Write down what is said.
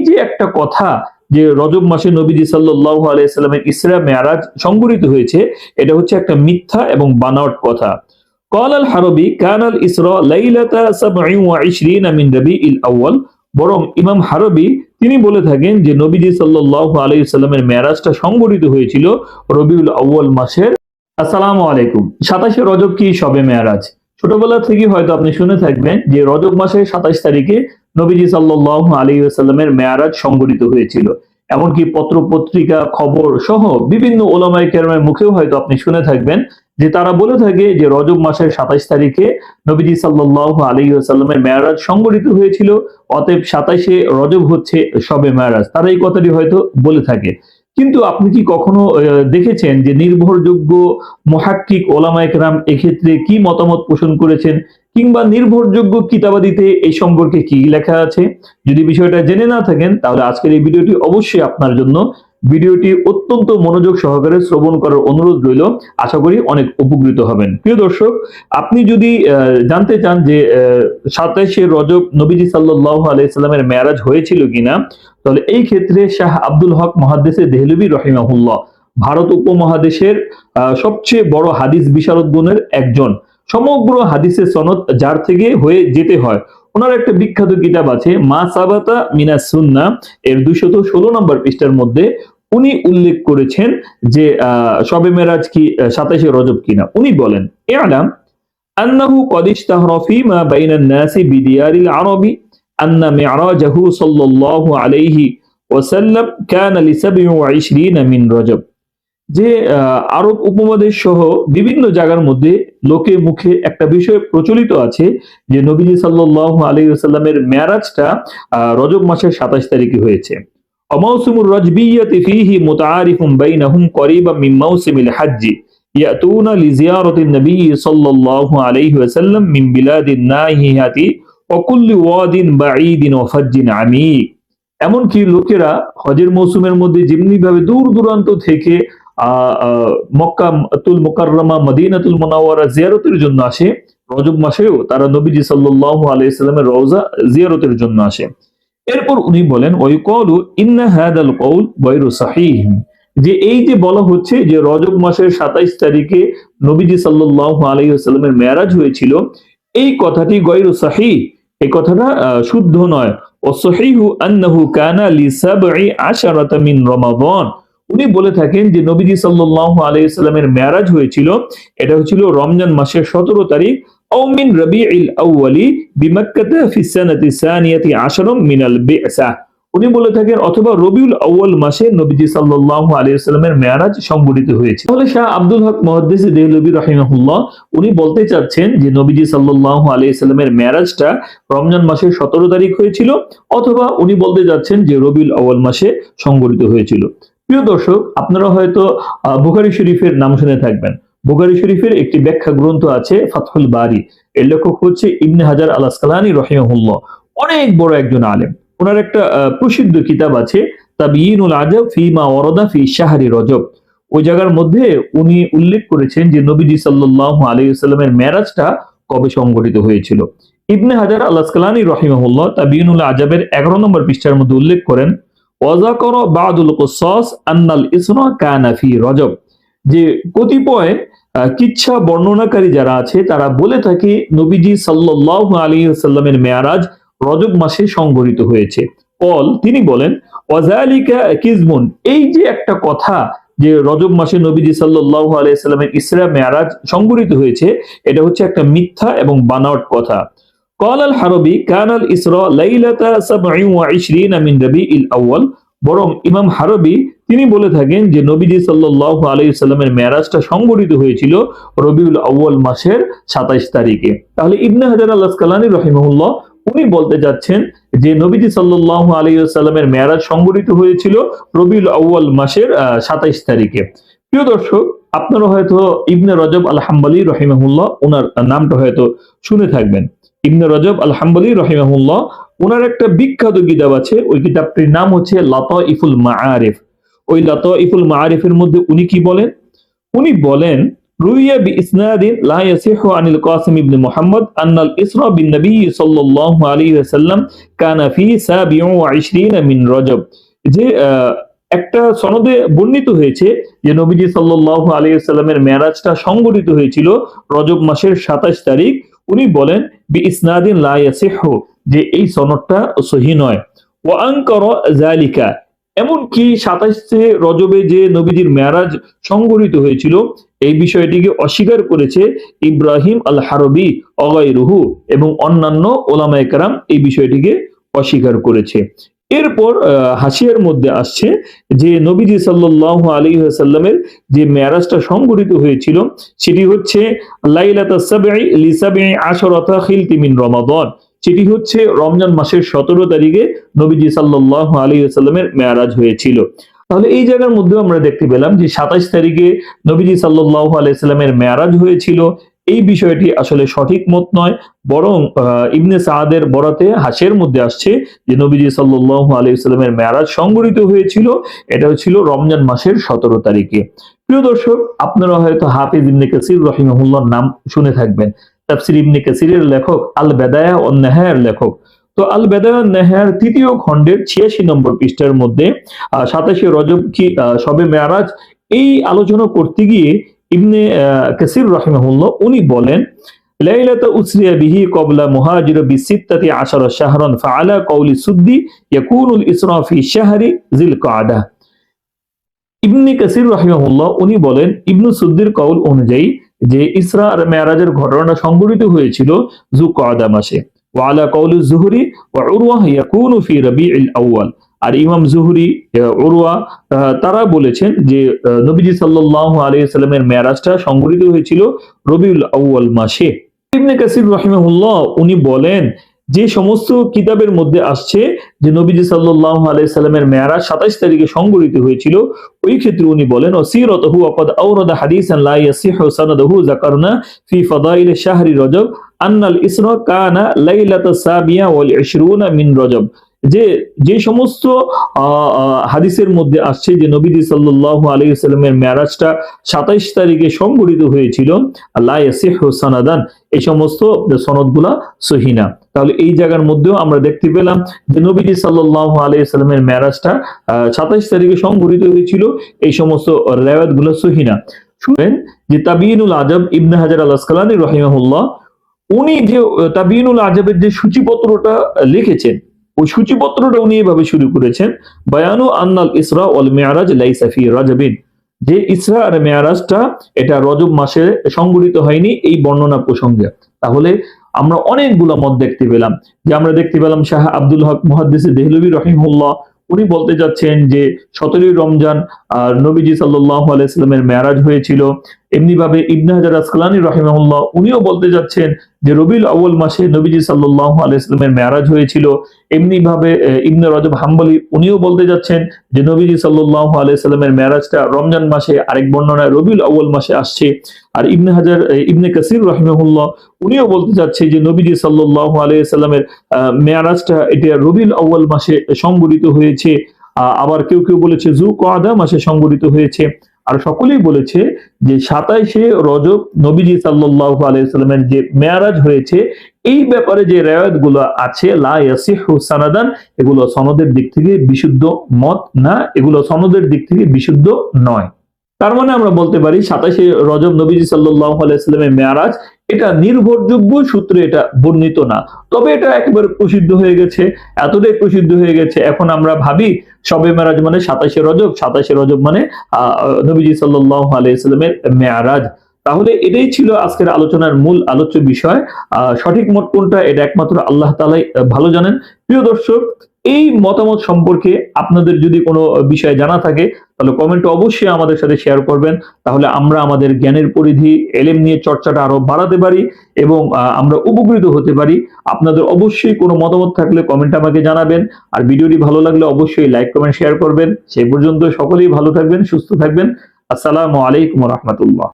যে একটা কথা যে রজব মাসে নবীজি সাল্লাহ আলাইসাল্লামের ইসরা মেয়ারাজ সংগঠিত হয়েছে এটা হচ্ছে একটা মিথ্যা এবং বানাওয়াট কথা قال الحربي كان الإسراء ليلة 27 من ربيع الأول বরং ইমাম হারবি তিনি বলে থাকেন যে নবীজি সাল্লাল্লাহু আলাইহি সাল্লামের মেরাজটা সংগঠিত হয়েছিল রবিউল আউয়াল মাসের আসসালামু আলাইকুম সাতাশে রজব কি সবে মেয়ারাজ ছোটবেলা থেকে হয়তো আপনি শুনে থাকবেন যে রজব মাসের সাতাশ তারিখে নবীজি সাল্লাল্লাহু আলী সাল্লামের মেয়ারাজ সংগঠিত হয়েছিল। এমনকি পত্র পত্রিকা খবর সহ বিভিন্ন ওলামাই কেরামের মুখেও হয়তো আপনি শুনে থাকবেন যে তারা বলে থাকে যে রজব মাসের সাতাইশ তারিখে নবীজি সাল্লাহ আলী সাল্লামের মেয়ারাজ সংগঠিত হয়েছিল। অতএব সাতাইশে রজব হচ্ছে সবে মেয়ারাজ। তারা এই কথাটি হয়তো বলে থাকে। কিন্তু আপনি কি কখনো দেখেছেন যে নির্ভরযোগ্য মহাক্কিক ওলামা একরাম এক্ষেত্রে কি মতামত পোষণ করেছেন? কিংবা নির্ভরযোগ্য কিতাবাদিতে এই সম্পর্কে কি লেখা আছে? যদি বিষয়টা জেনে না থাকেন, তাহলে আজকের এই ভিডিওটি অবশ্যই আপনার জন্য ভিডিওটি অত্যন্ত মনোযোগ সহকারে শ্রবণ করার অনুরোধ রইল। আশা করি অনেক উপকৃত হবেন। প্রিয় দর্শক, আপনি যদি জানতে চান যে সাতাশে রজব নবীজি সাল্লাহ আলাইসাল্লামের মেয়ারাজ হয়েছিল কিনা, তাহলে এই ক্ষেত্রে শাহ আব্দুল হক মহাদেশে দেহলবি রহিমাহুল্লাহ, ভারত উপমহাদেশের সবচেয়ে বড় হাদিস বিশারদগণের একজন। সমগ্র হাদিসের সনদ যার থেকে হয়ে যেতে হয়। ওনার একটা বিখ্যাত কিতাব আছে, মা সাবাতা মিনা সুন্না, এর দুশত ষোলো নম্বর পৃষ্ঠার মধ্যে উনি উল্লেখ করেছেন যে শবে মেরাজ কি সাতাশে রজব কিনা। উনি বলেন এ আলাম আন্নাহু কদিস্তাহরফি মা বাইনান নাসি বিদিয়ারিল আরবি আন্না মিরাজাহু সাল্লাল্লাহু আলাইহি ওয়াসাল্লাম কানা লি 27 নামিন রজব। যে আরব উপমাদেশ সহ বিভিন্ন জায়গার মধ্যে লোকে মুখে একটা বিষয় প্রচলিত আছে যে, নবীজি সাল্লাহ আলী সাল্লামের ম্যারাজটা রজব মাসের সাতাশ তারিখে হয়েছে। অমৌসুমুর রজবিয়াতি ফিহি মুতাআরিফুম বাইনাহুম করিবাম মিন মাউসিমিল হাজ্জি يأتون لزيارة النبي صلى الله عليه وسلم من بلاد الناهية وكل واد بعيد وفج عميق এমনকি লোকেরা হজের মৌসুমের মধ্যে যেমনি ভাবে দূর দূরান্ত থেকে আহ, আহ, মক্কা তুল মোকাররমা মদিনাতুল মোনাওয়ারা জিয়ারতের জন্য আসে রজব মাসেও তারা নবীজি সাল্লাল্লাহু আলাইহি সাল্লামের রওজা জিয়ারতের জন্য আসে এরপর উনি বলেন ওই কলু ইন্না কৌল গৈরু সাহিহ। যে এই যে বলা হচ্ছে যে রজব মাসের সাতাইশ তারিখে নবীজি সাল্লাল্লাহু আলাইহি সাল্লামের মেয়ারাজ হয়েছিল, এই কথাটি গৈরু সাহি এই কথাটা শুদ্ধ নয়। ও সহিহু আন্নাহু কানা লিসাবঈ আশারাতা মিন রমাদান। উনি বলে থাকেন যে নবীজি সাল্লাল্লাহু আলাইহি সাল্লামের মেয়ারাজ হয়েছিল, এটা হচ্ছিল রমজান মাসের সতেরো তারিখ أو من ربيع الأول بمكة في السنة الثانية عشر من البعثة উনি বলে থাকেন অথবা রবিউল আউয়াল মাসে নবীজি সাল্লাল্লাহু আলাইহি সাল্লামের মেয়ারাজ সংগঠিত হয়েছে তাহলে শাহ আব্দুল হক মুহাদ্দিস দেহলবি রাহিমাহুল্লাহ উনি বলতে চাচ্ছেন যে নবীজি সাল্লাল্লাহু আলাইহি সাল্লামের মেয়ারাজটা রমজান মাসের 17 তারিখ হয়েছিল অথবা উনি বলতে যাচ্ছেন যে রবিউল আউয়াল মাসে সংগঠিত হয়েছিল প্রিয় দর্শক আপনারা হয়তো আহ, বুখারী শরীফের নাম শুনে থাকবেন বুখারী শরীফের একটি ব্যাখ্যা গ্রন্থ আছে, ফাতহুল বারি। এর লেখক হচ্ছে ইবনে হাজার আল আসকালানি রহিমাহুল্লাহ। অনেক বড় একজন আলেম। ওনার একটা প্রসিদ্ধ কিতাব আছে আজব ফি মা ওয়ারাদা ফি রজব। ওই জায়গার মধ্যে উনি উল্লেখ করেছেন যে নবীজি সাল্লামের মেরাজটা কবে সংগঠিত হয়েছিল। ইবনে হাজার আল আসকালানি রহিমাহুল্লাহ তাবিয়িনুল আজাবের 11 নম্বর পৃষ্ঠার মধ্যে উল্লেখ করেন ওয়াজাকর বাদুল কুসাস আন্নাল ইসরা কানা ফি রজব। যে কতিপয় কিচ্ছা বর্ণনাকারী যারা আছে, তারা বলে থাকে নবীজি সাল্লাহ আলী সাল্লামের মেয়ারাজ রজব মাসে সংঘটিত হয়েছে। কল, তিনি বলেন কিজমুন এই যে একটা কথা যে রজব মাসে নবীজি সাল্লাহ আলাইসাল্লামের ইসরা মেয়ারাজ সংঘটিত হয়েছে, এটা হচ্ছে একটা মিথ্যা এবং বানাট কথা। কল আল হারবি কান আল ইসরা লাইলাতা সাবঈ ওয়া ইশরিনা মিন রবিউল আউয়াল বরং ইমাম হারবি তিনি বলে থাকেন যে নবীজি সাল্লাল্লাহু আলাইহি সাল্লামের মেরাজটা সংগঠিত হয়েছিল রবিউল আউয়াল মাসের 27 তারিখে। তাহলে ইবনে হাজার আল আসকালানি রহিমাহুল্লাহ, উনি বলতে যাচ্ছেন যে নবীজি সাল্লাল্লাহু আলাইহি সাল্লামের মেরাজ সংগঠিত হয়েছিল রবিউল আউয়াল মাসের 27 তারিখে। প্রিয় দর্শক, আপনারা হয়তো ইবনে রজব আল হাম্বলি রহিমাহুল্লাহ ওনার নামটা হয়তো শুনে থাকবেন। ইবনে রজব আল হাম্বলি রহিমাহুল্লাহ ওনার একটা বিখ্যাত কিতাব আছে, ওই কিতাবটির নাম হচ্ছে লাতা ইফুল মাআরিফ। ওই লত ইফুল মারিফের মধ্যে উনি কি বলেন? উনি বলেন একটা সনদে বর্ণিত হয়েছে যে মেরাজটা সংগঠিত হয়েছিল রজব মাসের 27 তারিখ। উনি বলেন বি ইসনাদিন যে এই সনদটা সহি নয়। ওয়া আনকারা এমনকি সাতাশে রজবে যে নবীজির মেয়ারাজ সংগঠিত হয়েছিল, এই বিষয়টিকে অস্বীকার করেছে ইব্রাহিম আল হারবি অগাইরুহু এবং অন্যান্য ওলামায়ে কেরাম এই বিষয়টিকে অস্বীকার করেছে। এরপর হাসিয়ার মধ্যে আসছে যে নবীজি সাল্লাল্লাহু আলী সাল্লামের যে মেয়ারাজটা সংগঠিত হয়েছিল, সেটি হচ্ছে লাইলাতা সাবঈ লিসাবঈ আশরাতা খিলতি মিন রমাদান। সেটি হচ্ছে, রমজান মাসের সতেরো তারিখে নবীজি সাল্লাল্লাহু আলাইহি ওয়াসাল্লামের মেয়ারাজ হয়েছিল। তাহলে এই জায়গার মধ্যেও আমরা দেখতে পেলাম যে সাতাশ তারিখে নবীজি সাল্লাল্লাহু আলাইহি সাল্লামের মেয়ারাজ হয়েছিল। এই বিষয়টি আসলে সঠিক মত নয়, বরং ইবনে সাহাদের বরাতে হাসের মধ্যে আসছে যে নবীজি সাল্লাল্লাহু আলাইহি সাল্লামের মেয়ারাজ সংগঠিত হয়েছিল। এটা ছিল রমজান মাসের সতেরো তারিখে। প্রিয় দর্শক, আপনারা হয়তো হাফিজ ইবনে কাসির রহিমাহুল্লাহর নাম শুনে থাকবেন। তাফসির ইবনে কাসিরের লেখক আল বেদায়া ও নেহায়ের লেখক। তো আল বেদায়া নেহার তৃতীয় খণ্ডের ছিয়াশি নম্বর পৃষ্ঠার মধ্যে সাতাশে রজব কি শবে মেয়ারাজ এই আলোচনা করতে গিয়ে ইবনে কাসির রহিমাহুল্লাহ উনি বলেন, লাইলাতা উসরিয়া বিহি মুহাজির আশারা ফাআলা কওলি সুদ্দি ইয়াকুনুল ইসরা ফি শাহরি ইবনে কাসির উনি বলেন, ইবনু সুদ্দির কওল অনুযায়ী যে ইসরা আর মেয়ারাজের ঘটনা সংঘটিত হয়েছিল জুকদা মাসে। ওয়ালা কৌল জুহরি ফি আর ইমাম জুহরি আহ, তারা বলেছেন যে নবীজি সাল্লাহ আলাইহি সাল্লামের মেয়ারাজটা সংঘটিত হয়েছিল রবিউল আউয়াল মাসে। ইবনে কাসির উনি বলেন যে সমস্ত কিতাবের মধ্যে আসছে যে নবীজি সাল্লাহ আলাইসাল্লামের মেয়ারা সাতাইশ 27 তারিখে সংগঠিত হয়েছিল, ওই ক্ষেত্রে উনি বলেন ও আওরাদা হাদিসান লা ইয়াসিহু সানাদহু যাকারনা ফি ফাদাইল শাহরি রজব আন্নাল ইসর কানা লাইলাত সাবিয়া ওয়াল 20 মিন রজব। যে যে সমস্ত হাদিসের মধ্যে আসছে যে, নবীজি সাল্লাল্লাহু আলাইহি সাল্লামের মেয়ারাজটা 27 তারিখে সংঘটিত হয়েছিল ইয়াসিহু সানাদান, এই সমস্ত সনদগুলা সহি না। তাহলে এই জায়গার মধ্যেও আমরা দেখতে পেলাম যে, নবীজি সাল্লাল্লাহু আলাইহি সাল্লামের মেয়ারাজটা সাতাইশ তারিখে সংঘটিত হয়েছিল, এই সমস্ত রেওয়াতগুলো সহিনা শুনেন যে তাবিনুল আজব ইবনে হাজার আল আসকালানি রহিমাহুল্লাহ, উনি যে তাবিনুল আজবের যে সূচিপত্রটা লিখেছেন ওই সূচিপত্রটা উনি এভাবে শুরু করেছেন, বায়ানু আন্নাল ইসরা ওয়াল মেয়ারাজ লাইসা ফি রাজবিন। যে ইসরা আর মেয়ারাজটা এটা রজব মাসে সংঘটিত হয়নি এই বর্ণনা প্রসঙ্গে। তাহলে আমরা অনেকগুলো মত দেখতে পেলাম। যে আমরা দেখতে পেলাম শাহ আব্দুল হক মুহাদ্দিস দেহলবি রহিমুল্লাহ উনি বলতে যাচ্ছেন যে সতেরোই রমজান আর নবীজি সাল্লাহ আলাইস্লামের মেয়ারাজ হয়েছিল। এমনি ভাবে ইবনে হাজার আসকালানি রহিমাহুল্লাহ উনিও বলতে যাচ্ছেন যে রবিউল আউয়াল মাসে নবীজি সাল্লাহ আলাইস্লামের মেয়ারাজ হয়েছিল। এমনি ভাবে ইবনে রজব হাম্বলি উনিও বলতে যাচ্ছেন যে নবীজি সাল্লাহ আলাইস্লামের মেয়ারাজটা রমজান মাসে আরেক বর্ণনায় রবিউল আউয়াল মাসে আসছে। আর ইবনে হাজার ইবনে কাসির রহিমাহুল্লাহ উনিও বলতে যাচ্ছে যে নবীজি সাল্লাহ আলাইসাল্লামের মেয়ারাজটা এটা রবিউল আউয়াল মাসে সংগঠিত হয়েছে। আবার কেউ কেউ বলেছে জু কাদা মাসে সংগঠিত হয়েছে। আর সকলেই বলেছে যে সাতাইশে রজব নবীজি সাল্লাহ আলাইসাল্লামের যে মেয়ারাজ হয়েছে, এই ব্যাপারে যে রেওয়ায়তগুলো আছে সানাদান, এগুলো সনদের দিক থেকে বিশুদ্ধ মত না, এগুলো সনদের দিক থেকে বিশুদ্ধ নয়। তার মানে আমরা বলতে পারি সাতাশে রজব নবীজি সাল্লাহ আলাইস্লামের মেয়ারাজ এটা নির্ভরযোগ্য সূত্রে এটা বর্ণিত না। তবে এটা একেবারে প্রসিদ্ধ হয়ে গেছে এতটাই প্রসিদ্ধ হয়ে গেছে। এখন আমরা ভাবি সবে মেয়ারাজ মানে সাতাশে রজব সাতাশে রজব মানে আহ, নবীজি সাল্লাহ আলাইস্লামের মেয়ারাজ। তাহলে এটাই ছিল আজকের আলোচনার মূল আলোচ্য বিষয়। আহ, সঠিক মত কোনটা এটা একমাত্র আল্লাহ তালাই ভালো জানেন। প্রিয় দর্শক এই মতামত সম্পর্কে আপনাদের যদি কোনো বিষয় জানা থাকে, তাহলে কমেন্ট অবশ্যই আমাদের সাথে শেয়ার করবেন। তাহলে আমরা আমাদের জ্ঞানের পরিধি, এলেম নিয়ে চর্চাটা আরও বাড়াতে পারি এবং আমরা উপকৃত হতে পারি। আপনাদের অবশ্যই কোনো মতামত থাকলে কমেন্ট আমাকে জানাবেন। আর ভিডিওটি ভালো লাগলে অবশ্যই লাইক কমেন্ট শেয়ার করবেন। সেই পর্যন্ত সকলেই ভালো থাকবেন, সুস্থ থাকবেন। আসসালামু আলাইকুম রহমতুল্লাহ।